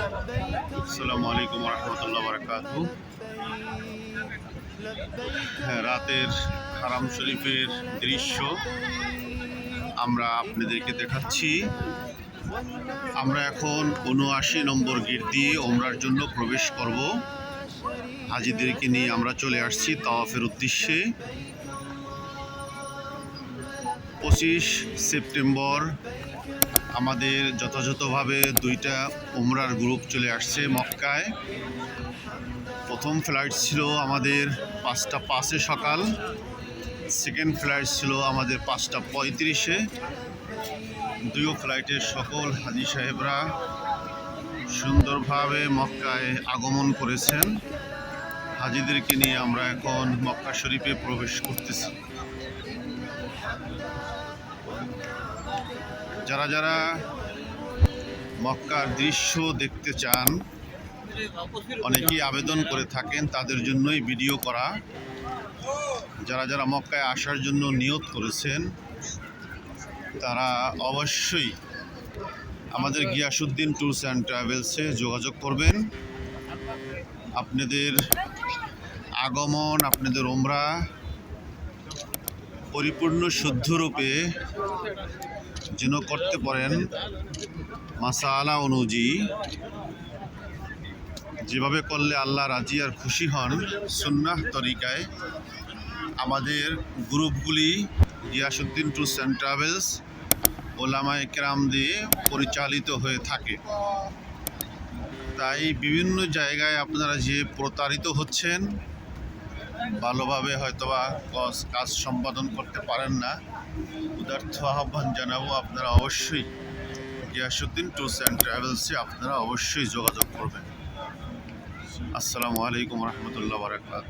আসসালামু আলাইকুম রহমতুল্লাহ বারকাত হ্যাঁ রাতের হারাম শরীফের দৃশ্য আমরা আপনাদেরকে দেখাচ্ছি। আমরা এখন উনআশি নম্বর গেট দিয়ে ওমরার জন্য প্রবেশ করব। হাজিদেরকে নিয়ে আমরা চলে আসছি তাওয়াফের উদ্দেশ্যে। পঁচিশ সেপ্টেম্বর আমাদের যথাযথভাবে দুইটা উমরার গ্রুপ চলে আসছে মক্কায়। প্রথম ফ্লাইট ছিল আমাদের পাঁচটা পাঁচে সকাল সেকেন্ড ফ্লাইট ছিল আমাদের পাঁচটা পঁয়ত্রিশে। দুইও ফ্লাইটের সকল হাজি সাহেবরা সুন্দরভাবে মক্কায় আগমন করেছেন। হাজিদেরকে নিয়ে আমরা এখন মক্কা শরীফে প্রবেশ করতেছি। যারা যারা মক্কার দৃশ্য দেখতে চান, অনেকেই আবেদন করে থাকেন তাদের জন্যই ভিডিও করা। যারা যারা মক্কায় আসার জন্য নিয়ত করেছেন, তারা অবশ্যই আমাদের গিয়াসুদ্দিন ট্যুরস অ্যান্ড ট্রাভেলসে যোগাযোগ করবেন। আপনাদের আগমন, আপনাদের ওমরা পরিপূর্ণ শুদ্ধরূপে যেন করতে পারেন মাসালা অনুযায়ী। যেভাবে করলে আল্লাহ রাজি আর খুশি হন, সুন্নাহ তরিকায় আমাদের গ্রুপগুলি গিয়াসুদ্দিন ট্যুরস অ্যান্ড ট্রাভেলস, ওলামা একরাম দিয়ে পরিচালিত হয়ে থাকে। তাই বিভিন্ন জায়গায় আপনারা যে প্রতারিত হচ্ছেন ভালোভাবে হয়তোবা কাজ সম্পাদন করতে পারেন না। উদার্থ আহ্বান জানাব আপনারা অবশ্যই। গিয়াসুদ্দিন ট্যুরস অ্যান্ড ট্রাভেলসে আপনারা অবশ্যই যোগাযোগ করবেন। আসসালামু আলাইকুম রহমতুল্লাহ বারাকাত